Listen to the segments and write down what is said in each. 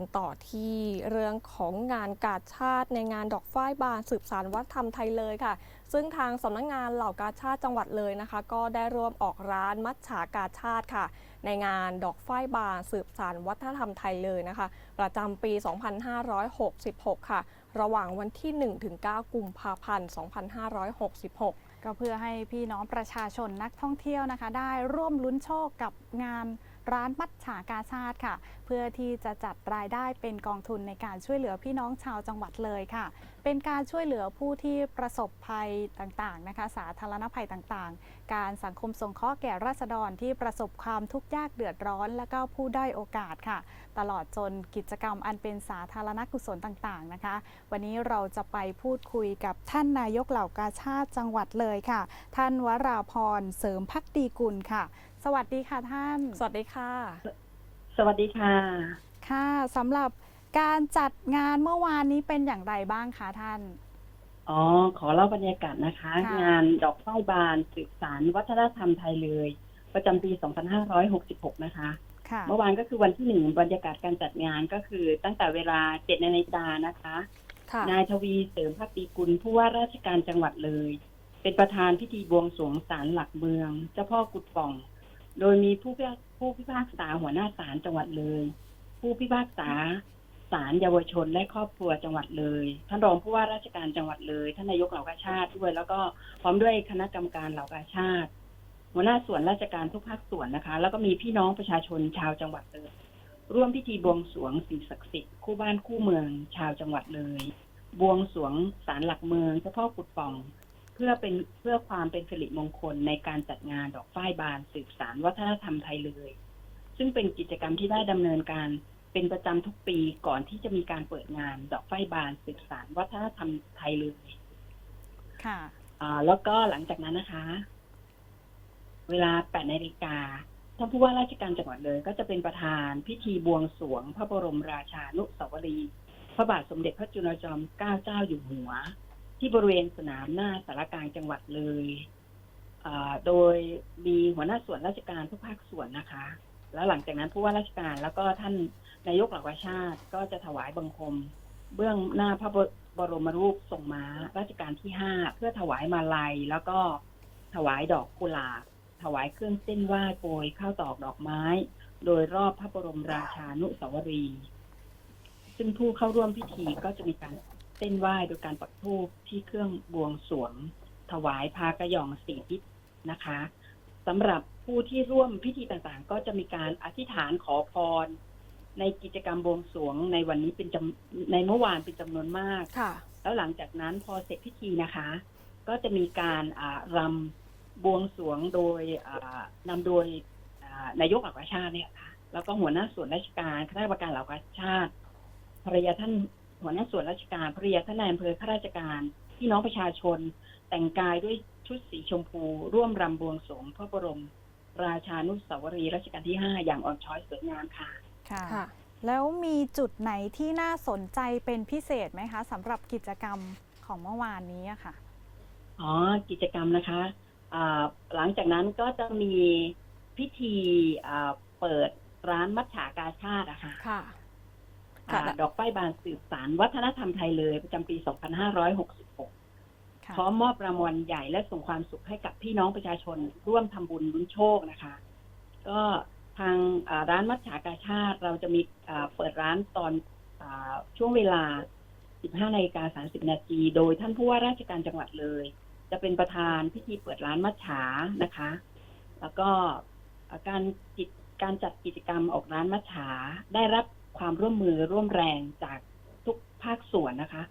กันต่อที่เรื่องของงานกาชาติในงานดอกฝ้ายบานสืบสารวัฒนธรรมไทยเลยค่ะ ซึ่งทางสำนักงานเหล่ากาชาติจังหวัดเลยนะคะ ก็ได้ร่วมออกร้านมัจฉากาชาติค่ะ ในงานดอกฝ้ายบานสืบสารวัฒนธรรมไทยเลยนะคะ ประจำปี 2566 ค่ะ ระหว่างวันที่ 1-9 กุมภาพันธ์ 2566 ก็เพื่อให้พี่น้องประชาชนนักท่องเที่ยวนะคะ ได้ร่วมลุ้นโชคกับงาน ร้านมัดฉากาชาติค่ะ เพื่อที่จะจัดรายได้เป็นกองทุนในการช่วยเหลือพี่น้องชาวจังหวัดเลยค่ะ เป็นการช่วยเหลือผู้ที่ประสบภัยต่างๆนะคะ สาธารณภัยต่างๆ การสังคมสงเคราะห์แก่ราษฎรที่ประสบความทุกข์ยากเดือดร้อน และก็ผู้ด้อยโอกาสค่ะ ตลอดจนกิจกรรมอันเป็นสาธารณกุศลต่างๆนะคะ วันนี้เราจะไปพูดคุยกับท่านนายกเหล่ากาชาติจังหวัดเลยค่ะ ท่านวราพรเสริมพักดีกุลค่ะ สวัสดีค่ะท่าน สวัสดีค่ะ สวัสดีค่ะ ค่ะสำหรับการจัดงานเมื่อวานนี้เป็นอย่างไรบ้างคะท่าน อ๋อ ขอเล่าบรรยากาศนะคะค่ะงานดอกไม้บานสืบสารวัฒนธรรมไทยเลย ประจำปี 2566 นะคะค่ะเมื่อวานก็คือวันที่หนึ่งบรรยากาศการจัดงานก็คือตั้งแต่เวลาเจ็ดนาฬิกานะคะค่ะนายทวีเสริมพักดีกุลผู้ว่าราชการจังหวัดเลย เป็นประธานพิธีบวงสรวงศาลหลักเมือง เจ้าพ่อกุดป่อง โดยมีผู้พิพากผู้พิพากษาหัวหน้าศาลจังหวัดเลย ผู้พิพากษาศาลเยาวชนและครอบครัวจังหวัดเลย ท่านรองผู้ว่าราชการจังหวัดเลย ท่านนายกเหล่ากาชาติด้วย แล้วก็พร้อมด้วยคณะกรรมการเหล่ากาชาติ หัวหน้าส่วนราชการทุกภาคส่วนนะคะ แล้วก็มีพี่น้องประชาชนชาวจังหวัดเลย ร่วมพิธีบวงสรวงสิ่งศักดิ์สิทธิ์คู่บ้านคู่เมืองชาวจังหวัดเลย บวงสรวงศาลหลักเมืองเจ้าพ่อกุดป่อง พื่อเป็นเพื่อความเป็นสิริมงคลในการจัดงานดอกฝ้ายบานสืบสารวัฒนธรรมไทยเลย ซึ่งเป็นกิจกรรมที่ได้ดำเนินการเป็นประจำทุกปีก่อนที่จะมีการเปิดงานดอกฝ้ายบานสืบสารวัฒนธรรมไทยเลยค่ะอ่าแล้วก็หลังจากนั้นนะคะ เวลา8นาฬิกาท่านผู้ว่าราชการจังหวัดเลย ก็จะเป็นประธานพิธีบวงสรวง พระบรมราชานุสาวรีย์พระบาทสมเด็จพระจุลจอมเกล้าเจ้าอยู่หัว ที่บริเวณสนามหน้าสารกลางจังหวัดเลยโดยมีหัวหน้าส่วนราชการทุกภาคส่วนนะคะ แล้วหลังจากนั้นผู้ว่าราชการแล้วก็ท่านนายกหล่ากาชาติ ก็จะถวายบังคม เบื้องหน้าพระบรมรูปทรงม้ารัชกาลที่ห้าเพื่อถวายมาลัย แล้วก็ถวายดอกกุหลาบ ถวายเครื่องเส้นไหว้โปรยข้าวตอกดอกไม้ โดยรอบพระบรมราชานุสาวรี ซึ่งผู้เข้าร่วมพิธีก็จะมีการ เส้นไหว้โดยการปักธูปที่เครื่องบวงสรวง ถวายพากระหย่องสีทิศนะคะสำหรับผู้ที่ร่วมพิธีต่างๆ ก็จะมีการอธิษฐานขอพร ในกิจกรรมบวงสรวงในวันนี้เป็นจำในเมื่อวานเป็นจำนวนมากค่ะแล้วหลังจากนั้นพอเสร็จพิธีนะคะ ก็จะมีการอ่ารำบวงสรวงโดยอ่านำโดยอ่านายกเหล่ากาชาติเนี่ยค่ะแล้วก็หัวหน้าส่วนราชการคณะกรรมการเหล่ากาชาติภรรยาท่าน หัวหน้าส่วนราชการภรรยาท่านนายอำเภอข้าราชการพี่น้องประชาชน แต่งกายด้วยชุดสีชมพู ร่วมรำบวงสรวงพระบรม ราชานุสาวรีย์รัชกาลที่ห้าอย่างอ่อนช้อยสวยงามค่ะ ค่ะ ค่ะ แล้วมีจุดไหนที่น่าสนใจเป็นพิเศษไหมคะสำหรับกิจกรรมของเมื่อวานนี้อะค่ะ อ๋อ กิจกรรมนะคะอ่าหลังจากนั้นก็จะมีพิธีอ่าเปิดร้านมัทฉากาชาติอะค่ะ ค่ะอ่าค่ะ ดอกป้ายบานสืบสารวัฒนธรรมไทยเลยประจำปี 2566ค่ะพร้อมมอบรางวัลใหญ่และส่งความสุขให้กับพี่น้องประชาชน ร่วมทำบุญลุ้นโชคนะคะ ก็ทางอ่าร้านมัทฉากาชาติเราจะมีอ่าเปิดร้านตอนอาช่วงเวลา 15นาฬิกา30 นาที โดยท่านผู้ว่าราชการจังหวัดเลย จะเป็นประธานพิธีเปิดร้านมัทฉานะคะ แล้วก็อ่าการจิตการจัดกิจกรรมออกร้านมัทฉาได้รับ ความร่วมมือร่วมแรงจากทุกภาคส่วนนะคะ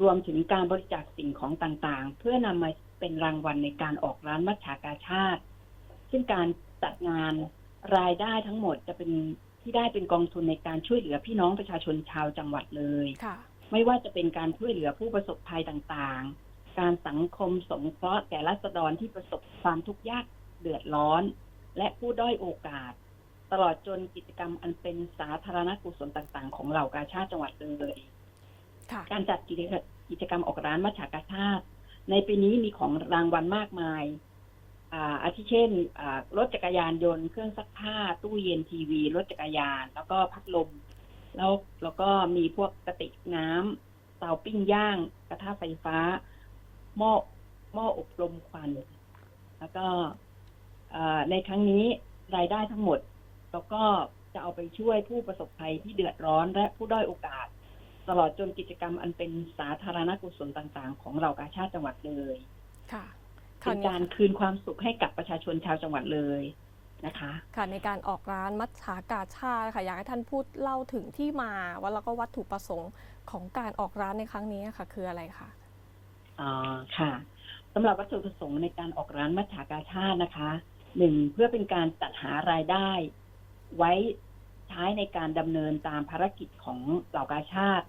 รวมถึงการบริจาคสิ่งของต่างๆ เพื่อนำมาเป็นรางวัลในการออกร้านมัทฉากาชาติ ซึ่งการจัดงานรายได้ทั้งหมดจะเป็นที่ได้เป็นกองทุนในการช่วยเหลือพี่น้องประชาชนชาวจังหวัดเลยค่ะไม่ว่าจะเป็นการช่วยเหลือผู้ประสบภัยต่างๆ การสังคมสงเคราะห์แก่รัษฎรที่ประสบความทุกข์ยากเดือดร้อน และผู้ด้อยโอกาส ตลอดจนกิจกรรมอันเป็นสาธารณกุศลต่างๆ ของเหล่ากาชาติจังหวัดเลยค่ะการจัดกิจกรรมกิจกรรมออกร้านมัชฉากาชาติ ในปีนี้มีของรางวัลมากมายอ่าอาทิเช่นอ่ารถจักรยานยนต์เครื่องซักผ้า ตู้เย็นทีวี รถจักรยาน แล้วก็พัดลม แล้วแล้วก็มีพวกกระติกน้ำเตาปิ้งย่าง กระทะไฟฟ้า หม้อหม้ออบรมควัน แล้วก็เอ่อในครั้งนี้รายได้ทั้งหมด แล้วก็จะเอาไปช่วยผู้ประสบภัยที่เดือดร้อนและผู้ด้อยโอกาส ตลอดจนกิจกรรมอันเป็นสาธารณกุศลต่างๆ ของเรากาชาติจังหวัดเลยค่ะเป็นการคืนความสุขให้กับประชาชนชาวจังหวัดเลยนะคะค่ะในการออกร้านมัชฉากาชาติค่ะอยากให้ท่านพูดเล่าถึงที่มาว่าแล้วก็วัตถุประสงค์ของการออกร้านในครั้งนี้ค่ะ คืออะไรคะอ่าค่ะสำหรับวัตถุประสงค์ในการออกร้านมัจฉากาชาตินะคะหนึ่งเพื่อเป็นการจัดหารายได้ ไว้ใช้ในการดำเนินตามภารกิจของเหล่ากาชาติ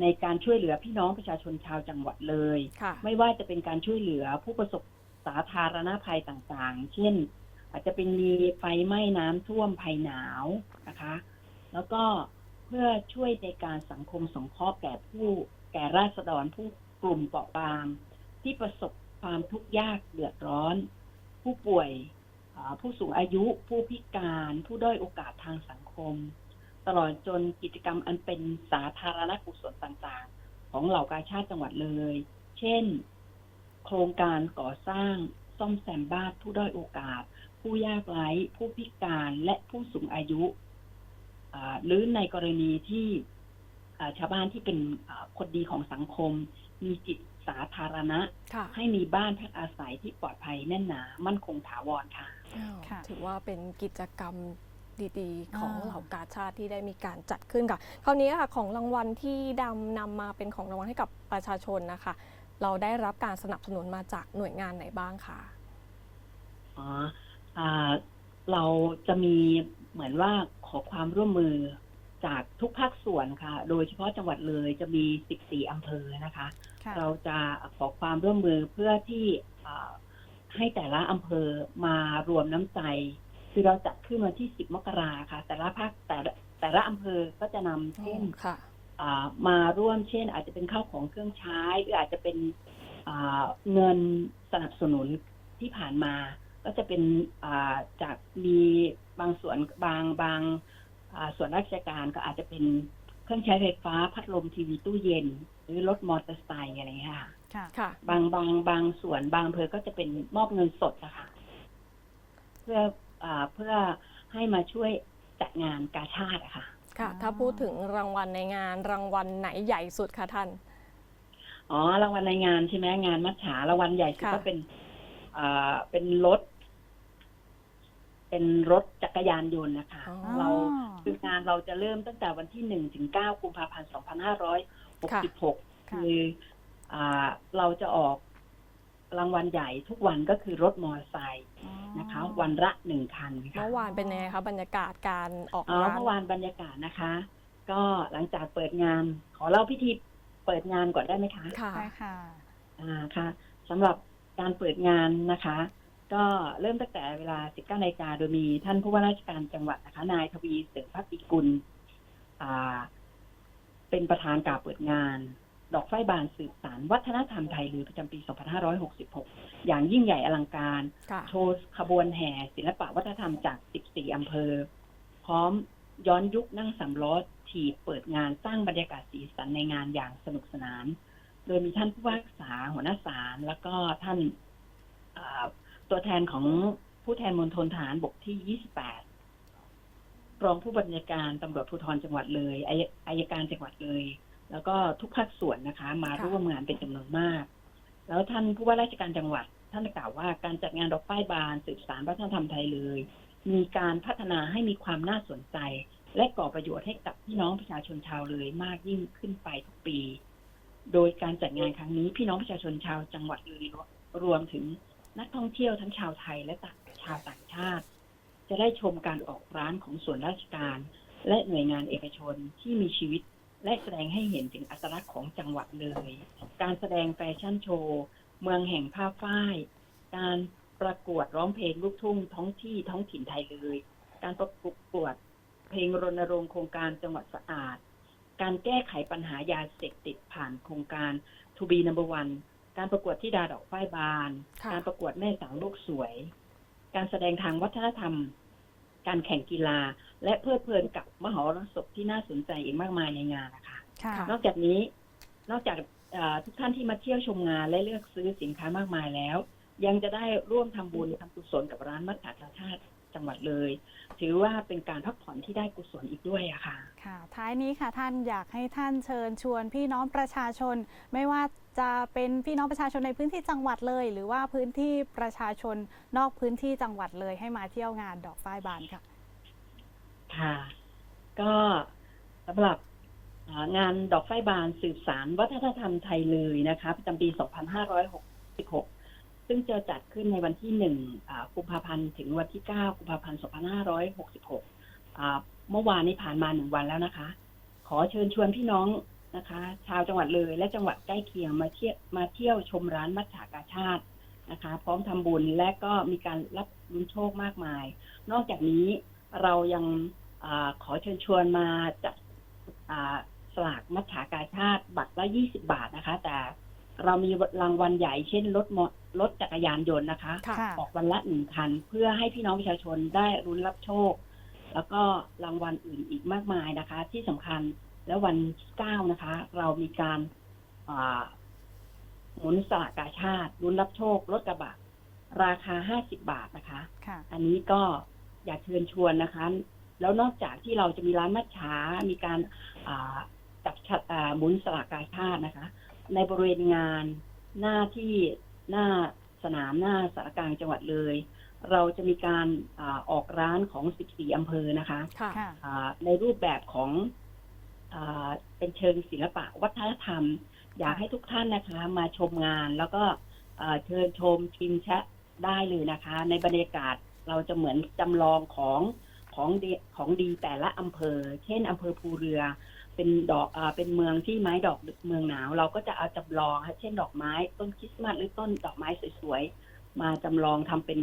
ในการช่วยเหลือพี่น้องประชาชนชาวจังหวัดเลยค่ะไม่ว่าจะเป็นการช่วยเหลือผู้ประสบสาธารณภัยต่างๆ เช่น อาจจะเป็นมีไฟไหม้น้ำท่วมภัยหนาวนะคะ แล้วก็เพื่อช่วยในการสังคมสงเคราะห์แก่ผู้แก่ราษฎรผู้กลุ่มเปราะบาง ที่ประสบความทุกข์ยากเดือดร้อน ผู้ป่วยอ่า ผู้สูงอายุผู้พิการผู้ด้อยโอกาสทางสังคม ตลอดจนกิจกรรมอันเป็นสาธารณกุศลต่างๆ ของเหล่ากาชาติจังหวัดเลย เช่น โครงการก่อสร้างซ่อมแซมบ้านผู้ด้อยโอกาส ผู้ยากไร้ ผู้พิการและผู้สูงอายุหรือในกรณีที่ชาวบ้านที่เป็นคนดีของสังคม มีจิต สาธารณะค่ะให้มีบ้านพักอาศัยที่ปลอดภัยแน่นหนา มั่นคงถาวรค่ะอ้าวค่ะถือว่าเป็นกิจกรรมดีๆ ของอ่าเหล่ากาชาติที่ได้มีการจัดขึ้นค่ะ คราวนี้ค่ะของรางวัลที่ดำนำมาเป็นของรางวัลให้กับประชาชนนะคะ เราได้รับการสนับสนุนมาจากหน่วยงานไหนบ้างคะอ๋ออ่าเราจะมีเหมือนว่าขอความร่วมมือจากทุกภาคส่วนค่ะ โดยเฉพาะจังหวัดเลยจะมี 14 อำเภอนะคะค่ะ เราจะขอความร่วมมือเพื่อที่อ่าให้แต่ละอำเภอมารวมน้ำใจ คือเราจัดขึ้นวันที่ 10 มกราค่ะ แต่ละภาคแต่ละแต่ละอำเภอก็จะนำเช่นค่ะอ่ามาร่วมเช่น อาจจะเป็นข้าวของเครื่องใช้ หรืออาจจะเป็นอ่าเงินสนับสนุนที่ผ่านมา ก็จะเป็นอ่าจากมีบางส่วนบางบางอ่าส่วนราชการก็อาจจะเป็นเครื่องใช้ไฟฟ้าพัดลมทีวีตู้เย็น หรือรถมอเตอร์ไซค์อะไรอย่างเงี้ยค่ะ ค่ะ ค่ะ บางบางบางส่วนบางอำเภอก็จะเป็นมอบเงินสดนะคะเพื่ออ่าเพื่อให้มาช่วยจัดงานกาชาติอะค่ะ ค่ะอ๋อถ้าพูดถึงรางวัลในงานรางวัลไหนใหญ่สุดคะท่าน อ๋อรางวัลในงานใช่ไหมงานมัจฉารางวัลใหญ่สุดค่ะ ก็เป็นอ่าเป็นรถ เป็นรถจักรยานยนต์นะคะ อ๋อ เรา คืองานเราจะเริ่มตั้งแต่วันที่หนึ่งถึงเก้ากุมภาพันธ์สองพันห้าร้อย หกสิบหกค่ะคืออ่าเราจะออกรางวัลใหญ่ทุกวันก็คือรถมอเตอร์ไซค์นะคะ วันละหนึ่งคันค่ะเมื่อวานเป็นยังไงคะบรรยากาศการออกอ๋อร้านเมื่อวานบรรยากาศนะคะ ก็หลังจากเปิดงาน ขอเล่าพิธีเปิดงานก่อนได้ไหมคะค่ะใช่ค่ะอ่าค่ะสำหรับการเปิดงานนะคะ ก็เริ่มตั้งแต่เวลา 19นาฬิกาโดยมีท่านผู้ว่าราชการจังหวัดนะคะ นายทวีเสือพักดีกุลอ่า เป็นประธานกล่าวเปิดงาน ดอกไฟบานสืบสารวัฒนธรรมไทยหรือประจำปี 2566 อย่างยิ่งใหญ่อลังการค่ะโชว์ขบวนแห่ศิลปะวัฒนธรรมจาก 14 อำเภอ พร้อมย้อนยุคนั่งสำล้อถีบเปิดงานสร้างบรรยากาศสีสันในงานอย่างสนุกสนาน โดยมีท่านผู้ว่าราชการหัวหน้าศาลแล้วก็ท่านอ่าตัวแทนของผู้แทนมณฑลทหารบกที่ 28 รองผู้บัญชาการตำรวจภูธรจังหวัดเลยอายอายการจังหวัดเลย แล้วก็ทุกภาคส่วนนะคะ มาค่ะร่วมงานเป็นจำนวนมาก แล้วท่านผู้ว่าราชการจังหวัด ท่านได้กล่าวว่าการจัดงานดอกไฟบานสืบสารวัฒนธรรมไทยเลย มีการพัฒนาให้มีความน่าสนใจ และก่อประโยชน์ให้กับพี่น้องประชาชนชาวเลยมากยิ่งขึ้นไปทุกปี โดยการจัดงานครั้งนี้พี่น้องประชาชนชาวจังหวัดเลยรวมถึงนักท่องเที่ยวทั้งชาวไทยและต่างชาวต่างชาติ จะได้ชมการออกร้านของส่วนราชการ และหน่วยงานเอกชนที่มีชีวิต และแสดงให้เห็นถึงอัตลักษณ์ของจังหวัดเลย การแสดงแฟชั่นโชว์ เมืองแห่งผ้าฝ้าย การประกวดร้องเพลงลูกทุ่งท้องที่ท้องถิ่นไทยเลย การประกวดเพลงรณรงค์โครงการจังหวัดสะอาด การแก้ไขปัญหายาเสพติดผ่านโครงการ To be number one การประกวดที่ดาดอกฝ้ายบานค่ะการประกวดแม่สาวลูกสวย การแสดงทางวัฒนธรรม การแข่งกีฬา และเพลิดเพลินกับมหรสพที่น่าสนใจอีกมากมายในงานนะคะค่ะค่ะนอกจากนี้นอกจากเอ่อทุกท่านที่มาเที่ยวชมงานและเลือกซื้อสินค้ามากมายแล้ว ยังจะได้ร่วมทำบุญทำกุศลกับร้านมัดฉากาชาติ จังหวัดเลย ถือว่าเป็นการพักผ่อนที่ได้กุศลอีกด้วยอะค่ะ ค่ะ ท้ายนี้ค่ะท่านอยากให้ท่านเชิญชวนพี่น้องประชาชน ไม่ว่าจะเป็นพี่น้องประชาชนในพื้นที่จังหวัดเลย หรือว่าพื้นที่ประชาชนนอกพื้นที่จังหวัดเลย ให้มาเที่ยวงานดอกฝ้ายบานค่ะค่ะ ก็สำหรับอ่างานดอกไฟบานสืบสารวัฒนธรรมไทยเลยนะคะประจำปี 2566 ซึ่งจะจัดขึ้นในวันที่1กุมภาพันธ์ถึงวันที่9กุมภาพันธ์2566อ่าเมื่อวานนี้ผ่านมาหนึ่งวันแล้วนะคะ ขอเชิญชวนพี่น้องนะคะ ชาวจังหวัดเลยและจังหวัดใกล้เคียงมาเที่ยวมาเที่ยวชมร้านมัจฉากาชาตินะคะ พร้อมทำบุญและก็มีการรับลุ้นโชคมากมาย นอกจากนี้เรายังอขอเชิญชวนมาจัดสลากมัจฉากาชาติบัตรละ20บาทนะคะ แต่ เรามีรางวัลใหญ่เช่นรถมอรถจักรยานยนต์นะคะค่ะค่ะออกวันละหนึ่งคัน เพื่อให้พี่น้องประชาชนได้รุ้นรับโชค แล้วก็รางวัลอื่นอีกมากมายนะคะ ที่สำคัญแล้ววันที่เก้านะคะ เรามีการอ่าหมุนสลากกาชาติรุ้นรับโชครถกระบะราคา50บาทนะคะ ค่ะ อันนี้ก็อยากเชิญชวนนะคะ แล้วนอกจากที่เราจะมีร้านมัดช้ามีการอ่าจับฉลอ่าหมุนสลากกาชาตินะคะ ในบริเวณงานหน้าที่หน้าสนามหน้าสารกลางจังหวัดเลย เราจะมีการอาออกร้านของ 14 อำเภอนะคะค่ะค่ะอ่าในรูปแบบของอาเป็นเชิงศิลปะวัฒนธรรม อยากให้ทุกท่านนะคะ มาชมงานแล้วก็อ่าเชิญชมชิมแชะได้เลยนะคะ ในบรรยากาศเราจะเหมือนจำลองของของดีของดีแต่ละอำเภอ เช่นอำเภอภูเรือ เป็นดอกอาเป็นเมืองที่ไม้ดอกเมืองหนาว เราก็จะเอาจำลองค่ะเช่นดอกไม้ต้นคริสต์มาสหรือต้นดอกไม้สวยๆ มาจำลองทำเป็น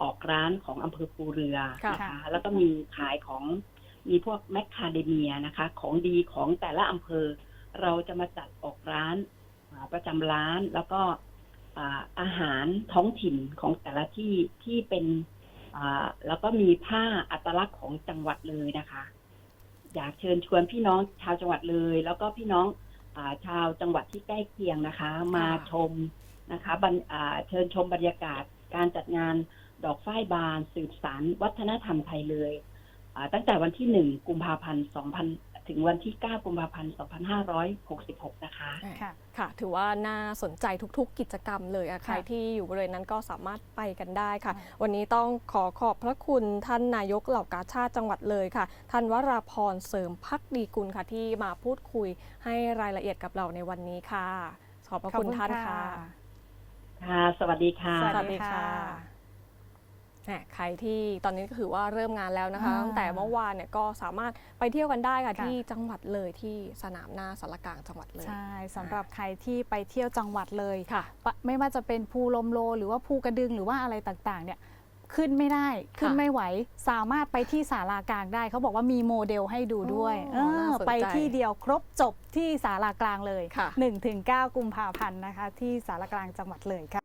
ออกร้านของอำเภอภูเรือค่ะนะคะแล้วก็มีขายของมีพวกแมคคาเดเมียนะคะ ของดีของแต่ละอำเภอ เราจะมาจัดออกร้านอ่าประจำร้านแล้วก็อ่าอาหารท้องถิ่นของแต่ละที่ที่เป็นอ่าแล้วก็มีผ้าอัตลักษณ์ของจังหวัดเลยนะคะ อยากเชิญชวนพี่น้องชาวจังหวัดเลย แล้วก็พี่น้องอาชาวจังหวัดที่ใกล้เคียงนะคะ มาชมนะคะบรรอ่าเชิญชมบรรยากาศการจัดงานดอกฝ้ายบาน สืบสารวัฒนธรรมไทยเลยอ่าตั้งแต่วันที่1กุมภาพันธ์2000 ถึงวันที่ 9 กุมภาพันธ์ 2566 นะคะ ค่ะ ค่ะ ถือว่าน่าสนใจทุกๆ กิจกรรมเลยอะใครค่ะที่อยู่บริเวณนั้นก็สามารถไปกันได้ค่ะค่ะ วันนี้ต้องขอขอบพระคุณท่านนายกเหล่ากาชาติจังหวัดเลยค่ะ ท่านวราพรเสริมพักดีกุลค่ะที่มาพูดคุยให้รายละเอียดกับเราในวันนี้ค่ะ ขอบพระคุณท่านค่ะ ค่ะ สวัสดีค่ะ สวัสวัสดีค่ะ แหมใครที่ตอนนี้ก็คือว่าเริ่มงานแล้วนะคะอ่า ตั้งแต่เมื่อวานเนี่ยก็สามารถไปเที่ยวกันได้ค่ะค่ะที่จังหวัดเลยที่สนามหน้าสารกลางจังหวัดเลย ใช่สำหรับใครที่ไปเที่ยวจังหวัดเลยค่ะ ปะไม่ว่าจะเป็นภูลมโล หรือว่าภูกระดึงหรือว่าอะไรต่างๆ เนี่ยขึ้นไม่ได้ขึ้นไม่ไหว สามารถไปที่ศาลากลางได้ เขาบอกว่ามีโมเดลให้ดูด้วยอ๋อเออน่าสนใจไปที่เดียวครบจบที่ศาลากลางเลยค่ะ 1-9 กุมภาพันธ์นะคะ ที่ศาลากลางจังหวัดเลยค่ะ